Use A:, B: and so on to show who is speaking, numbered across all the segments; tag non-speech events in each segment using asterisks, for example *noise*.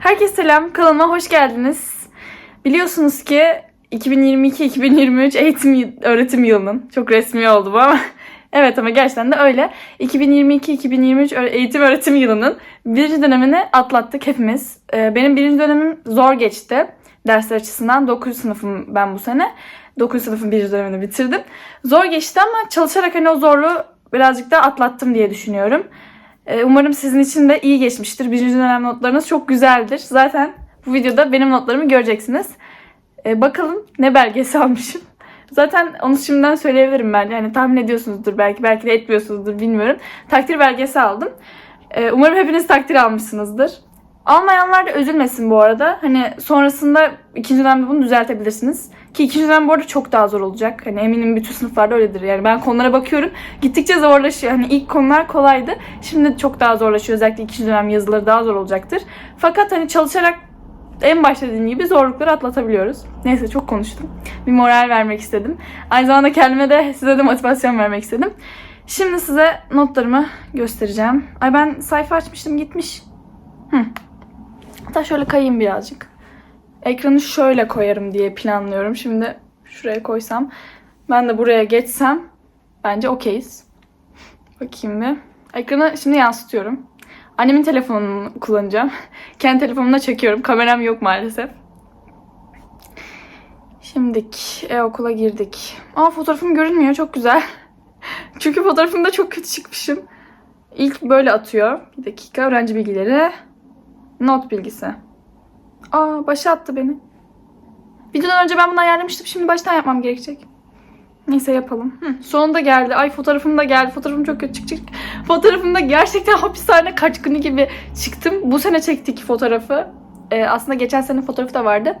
A: Herkese selam, kanalıma hoş geldiniz. Biliyorsunuz ki 2022-2023 eğitim öğretim yılının, çok resmi oldu bu ama *laughs* evet ama gerçekten de öyle. 2022-2023 öğ- eğitim öğretim yılının birinci dönemini atlattık hepimiz. Ee, Benim birinci dönemim zor geçti dersler açısından. 9. sınıfım ben bu sene. 9. sınıfın birinci dönemini bitirdim. Zor geçti ama çalışarak hani o zorluğu birazcık da atlattım diye düşünüyorum. Ee, Umarım sizin için de iyi geçmiştir. Birinci dönem notlarınız çok güzeldir. Zaten bu videoda benim notlarımı göreceksiniz. Ee, bakalım ne belgesi *laughs* almışım. Zaten onu şimdiden söyleyebilirim ben. Yani tahmin ediyorsunuzdur belki, belki de etmiyorsunuzdur bilmiyorum. Takdir belgesi aldım. Ee, umarım hepiniz takdir almışsınızdır. Almayanlar da üzülmesin bu arada. Hani sonrasında ikinci dönemde bunu düzeltebilirsiniz. Ki ikinci dönem bu arada çok daha zor olacak. Hani eminim bütün sınıflarda öyledir. Yani ben konulara bakıyorum. Gittikçe zorlaşıyor. Hani ilk konular kolaydı. Şimdi çok daha zorlaşıyor. Özellikle ikinci dönem yazıları daha zor olacaktır. Fakat hani çalışarak en başta dediğim gibi zorlukları atlatabiliyoruz. Neyse çok konuştum. Bir moral vermek istedim. Aynı zamanda kendime de size de motivasyon vermek istedim. Şimdi size notlarımı göstereceğim. Ay ben sayfa açmıştım gitmiş. Hı. Hatta şöyle kayayım birazcık. Ekranı şöyle koyarım diye planlıyorum. Şimdi şuraya koysam. Ben de buraya geçsem. Bence okeyiz. Bakayım bir. Ekranı şimdi yansıtıyorum. Annemin telefonunu kullanacağım. *laughs* Kendi telefonumla çekiyorum. Kameram yok maalesef. Şimdik e-okula girdik. Aa fotoğrafım görünmüyor. Çok güzel. *laughs* Çünkü fotoğrafımda çok kötü çıkmışım. İlk böyle atıyor. Bir dakika. Öğrenci bilgileri. Not bilgisi. Aa başa attı beni. Videodan önce ben bunu ayarlamıştım. Şimdi baştan yapmam gerekecek. Neyse yapalım. Hı, sonunda geldi. Ay fotoğrafım da geldi. Fotoğrafım çok kötü çıkacak. *laughs* Fotoğrafımda gerçekten hapishane kaç günü gibi çıktım. Bu sene çektik fotoğrafı. Ee, aslında geçen sene fotoğrafı da vardı.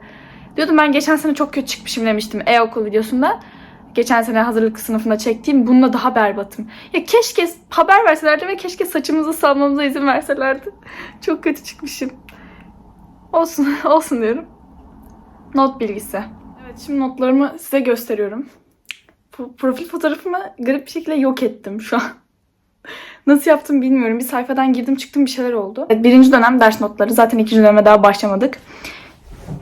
A: Diyordum ben geçen sene çok kötü çıkmışım demiştim e-okul videosunda. Geçen sene hazırlık sınıfında çektiğim bununla daha berbatım. Ya keşke haber verselerdi ve keşke saçımızı salmamıza izin verselerdi. *laughs* Çok kötü çıkmışım. Olsun, *laughs* olsun diyorum. Not bilgisi. Evet şimdi notlarımı size gösteriyorum. Pro- Profil fotoğrafımı garip bir şekilde yok ettim şu an. *laughs* Nasıl yaptım bilmiyorum. Bir sayfadan girdim çıktım bir şeyler oldu. Evet, birinci dönem ders notları. Zaten ikinci döneme daha başlamadık.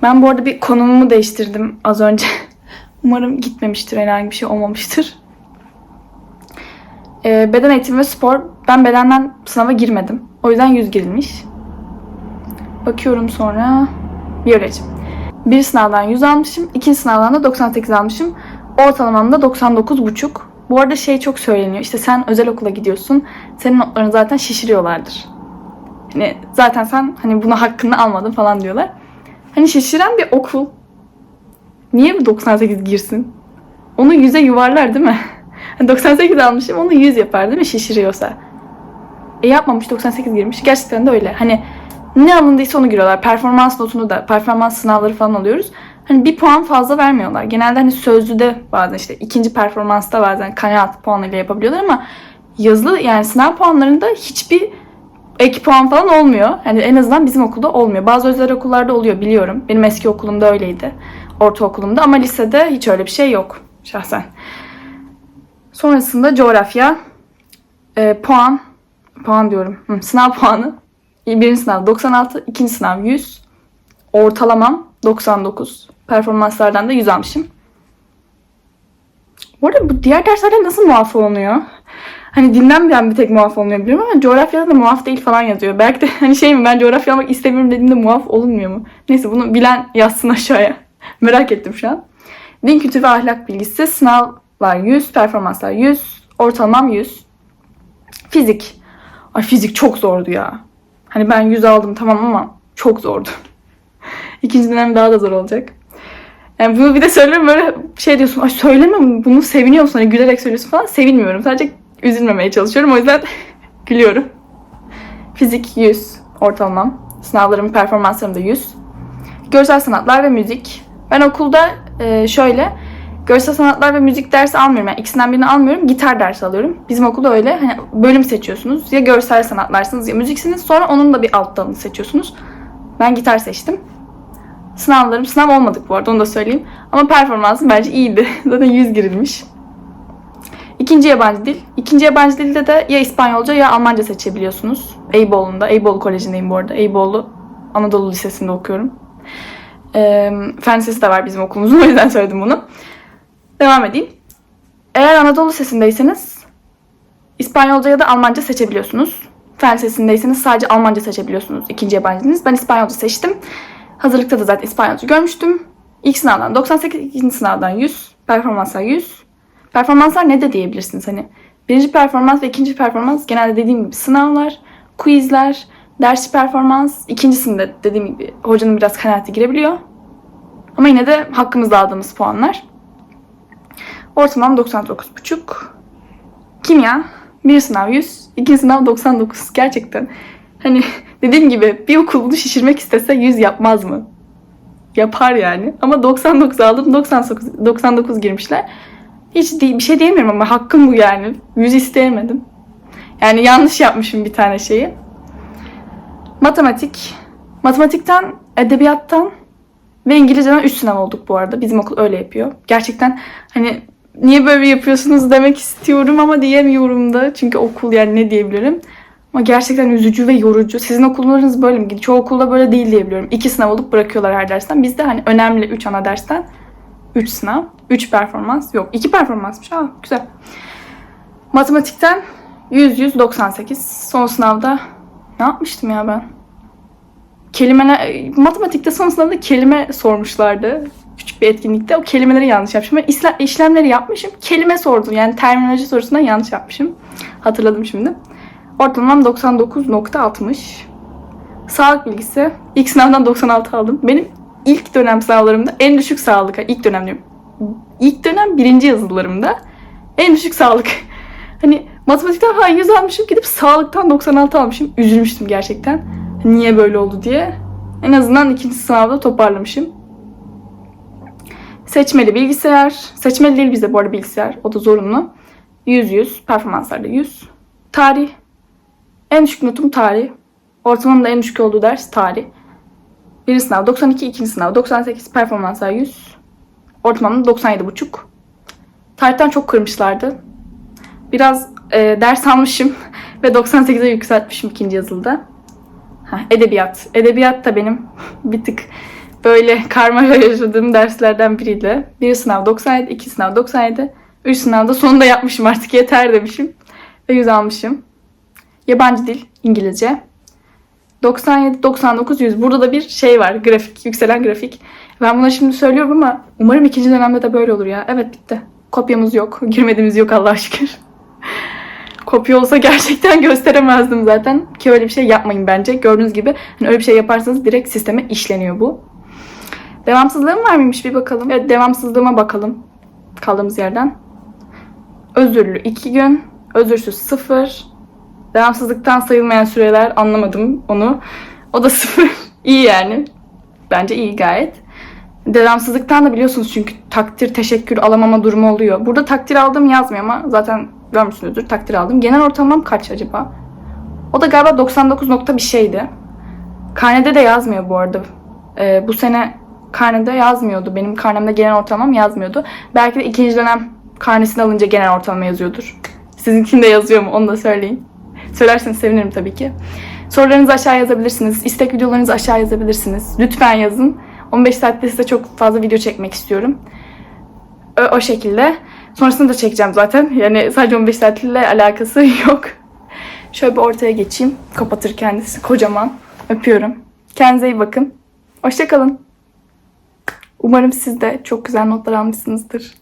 A: Ben bu arada bir konumumu değiştirdim az önce. Umarım gitmemiştir, herhangi bir şey olmamıştır. Ee, beden eğitimi ve spor. Ben bedenden sınava girmedim. O yüzden 100 girilmiş. Bakıyorum sonra. Biyoloji. Bir sınavdan 100 almışım. ikinci sınavdan da 98 almışım. Ortalamam da 99,5. Bu arada şey çok söyleniyor. İşte sen özel okula gidiyorsun. Senin notlarını zaten şişiriyorlardır. Hani zaten sen hani buna hakkını almadın falan diyorlar. Hani şişiren bir okul niye bu 98 girsin? Onu 100'e yuvarlar değil mi? *laughs* Hani 98 almışım onu 100 yapar değil mi şişiriyorsa? E yapmamış 98 girmiş. Gerçekten de öyle. Hani ne alındıysa onu giriyorlar. Performans notunu da, performans sınavları falan alıyoruz. Hani bir puan fazla vermiyorlar. Genelde hani sözlüde bazen işte ikinci performansta bazen kanaat puanıyla yapabiliyorlar ama yazılı yani sınav puanlarında hiçbir ek puan falan olmuyor. Yani en azından bizim okulda olmuyor. Bazı özel okullarda oluyor biliyorum. Benim eski okulumda öyleydi. Ortaokulumda ama lisede hiç öyle bir şey yok şahsen. Sonrasında coğrafya, e, puan, puan diyorum, Hı, sınav puanı. Birinci sınav 96, ikinci sınav 100. Ortalamam 99. Performanslardan da 100 almışım. Bu arada bu diğer derslerde nasıl muaf olunuyor? Hani dinden ben bir tek muaf olmuyor biliyorum ama coğrafyada da muaf değil falan yazıyor. Belki de hani şey mi ben coğrafya almak istemiyorum dediğimde muaf olunmuyor mu? Neyse bunu bilen yazsın aşağıya. *laughs* Merak ettim şu an. Din kültürü ve ahlak bilgisi sınavlar 100, performanslar 100, ortalamam 100. Fizik. Ay fizik çok zordu ya. Hani ben 100 aldım tamam ama çok zordu. *laughs* İkinci dönem daha da zor olacak. Yani bunu bir de söylüyorum böyle şey diyorsun. Ay söyleme bunu seviniyor musun? Hani gülerek söylüyorsun falan. Sevinmiyorum. Sadece üzülmemeye çalışıyorum. O yüzden *laughs* gülüyorum. Fizik 100 ortalamam. Sınavlarım, performanslarım da 100. Görsel sanatlar ve müzik. Ben okulda e, şöyle görsel sanatlar ve müzik dersi almıyorum. Yani ikisinden birini almıyorum. Gitar dersi alıyorum. Bizim okulda öyle. Hani bölüm seçiyorsunuz. Ya görsel sanatlarsınız ya müziksiniz. Sonra onun da bir alt dalını seçiyorsunuz. Ben gitar seçtim. Sınavlarım, sınav olmadık bu arada onu da söyleyeyim. Ama performansım bence iyiydi. *laughs* Zaten 100 girilmiş. İkinci yabancı dil. İkinci yabancı dilde de ya İspanyolca ya Almanca seçebiliyorsunuz. Eyüboğlu'nda. Eyüboğlu Koleji'ndeyim bu arada. Eyüboğlu Anadolu Lisesi'nde okuyorum. Ee, fen lisesi de var bizim okulumuzun *laughs* o yüzden söyledim bunu. Devam edeyim. Eğer Anadolu Lisesi'ndeyseniz İspanyolca ya da Almanca seçebiliyorsunuz. Fen lisesindeyseniz sadece Almanca seçebiliyorsunuz. ikinci yabancı diliniz. Ben İspanyolca seçtim. Hazırlıkta da zaten İspanyolca görmüştüm. İlk sınavdan 98, ikinci sınavdan 100. Performanslar 100. Performanslar ne de diyebilirsiniz hani. Birinci performans ve ikinci performans genelde dediğim gibi sınavlar, quizler, ders performans. İkincisinde dediğim gibi hocanın biraz kanaati girebiliyor. Ama yine de hakkımızda aldığımız puanlar. Ortamam 99,5. Kimya bir sınav 100, ikinci sınav 99. Gerçekten. Hani *laughs* dediğim gibi bir okul bunu şişirmek istese 100 yapmaz mı? Yapar yani. Ama 99 aldım. 99, 99 girmişler. Hiç bir şey diyemiyorum ama hakkım bu yani. 100 isteyemedim. Yani yanlış yapmışım bir tane şeyi. Matematik. Matematikten, edebiyattan ve İngilizceden 3 sınav olduk bu arada. Bizim okul öyle yapıyor. Gerçekten hani niye böyle yapıyorsunuz demek istiyorum ama diyemiyorum da. Çünkü okul yani ne diyebilirim. Ama gerçekten üzücü ve yorucu. Sizin okullarınız böyle mi? Çoğu okulda böyle değil diyebiliyorum. İki sınav olup bırakıyorlar her dersten. Bizde hani önemli 3 ana dersten 3 sınav. 3 performans. Yok 2 performansmış. Aa güzel. Matematikten 100 100 98. Son sınavda ne yapmıştım ya ben? Kelimeler matematikte son sınavda kelime sormuşlardı. Küçük bir etkinlikte. O kelimeleri yanlış yapmışım. Ben isla- işlemleri yapmışım. Kelime sordum. Yani terminoloji sorusundan yanlış yapmışım. Hatırladım şimdi. Ortalamam 99.60. Sağlık bilgisi. ilk sınavdan 96 aldım. Benim ilk dönem sınavlarımda en düşük sağlık. İlk dönem diyorum. İlk dönem birinci yazılarımda en düşük sağlık. *laughs* Hani matematikten falan 100 almışım gidip sağlıktan 96 almışım. Üzülmüştüm gerçekten. Niye böyle oldu diye. En azından ikinci sınavda toparlamışım. Seçmeli bilgisayar. Seçmeli değil bizde bu arada bilgisayar. O da zorunlu. 100 100. Performanslarda 100. Tarih. En düşük notum tarih. Ortamın da en düşük olduğu ders tarih. Birinci sınav 92, ikinci sınav 98, performanslar 100. Ortamım 97,5. Tarihten çok kırmışlardı. Biraz e, ders almışım *laughs* ve 98'e yükseltmişim ikinci yazılıda. Ha, edebiyat. Edebiyat da benim *laughs* bir tık böyle karmaşa *laughs* yaşadığım derslerden biriydi. Bir sınav 97, iki sınav 97, üç sınavda sonunda yapmışım artık yeter demişim. Ve 100 almışım. Yabancı dil, İngilizce. 97, 99, 100. Burada da bir şey var. Grafik, yükselen grafik. Ben buna şimdi söylüyorum ama umarım ikinci dönemde de böyle olur ya. Evet bitti. Kopyamız yok. Girmediğimiz yok Allah'a şükür. Kopya olsa gerçekten *laughs* gösteremezdim zaten. Ki öyle bir şey yapmayın bence. Gördüğünüz gibi hani öyle bir şey yaparsanız direkt sisteme işleniyor bu. Devamsızlığım var mıymış bir bakalım. Evet devamsızlığıma bakalım. Kaldığımız yerden. Özürlü 2 gün. Özürsüz 0. Devamsızlıktan sayılmayan süreler anlamadım onu. O da *laughs* 0. iyi yani. Bence iyi gayet. Devamsızlıktan da biliyorsunuz çünkü takdir, teşekkür alamama durumu oluyor. Burada takdir aldım yazmıyor ama zaten görmüşsünüzdür takdir aldım. Genel ortalamam kaç acaba? O da galiba 99 nokta bir şeydi. Karnede de yazmıyor bu arada. Ee, bu sene karnede yazmıyordu. Benim karnemde genel ortalamam yazmıyordu. Belki de ikinci dönem karnesini alınca genel ortalama yazıyordur. Sizinkinde yazıyor mu onu da söyleyin. Söylerseniz sevinirim tabii ki. Sorularınızı aşağı yazabilirsiniz. İstek videolarınızı aşağı yazabilirsiniz. Lütfen yazın. 15 saatte size çok fazla video çekmek istiyorum. O, o şekilde. Sonrasında da çekeceğim zaten. Yani sadece 15 saatle alakası *laughs* yok. Şöyle bir ortaya geçeyim. Kapatır kendisi. Kocaman. Öpüyorum. Kendinize iyi bakın. Hoşçakalın. Umarım siz de çok güzel notlar almışsınızdır.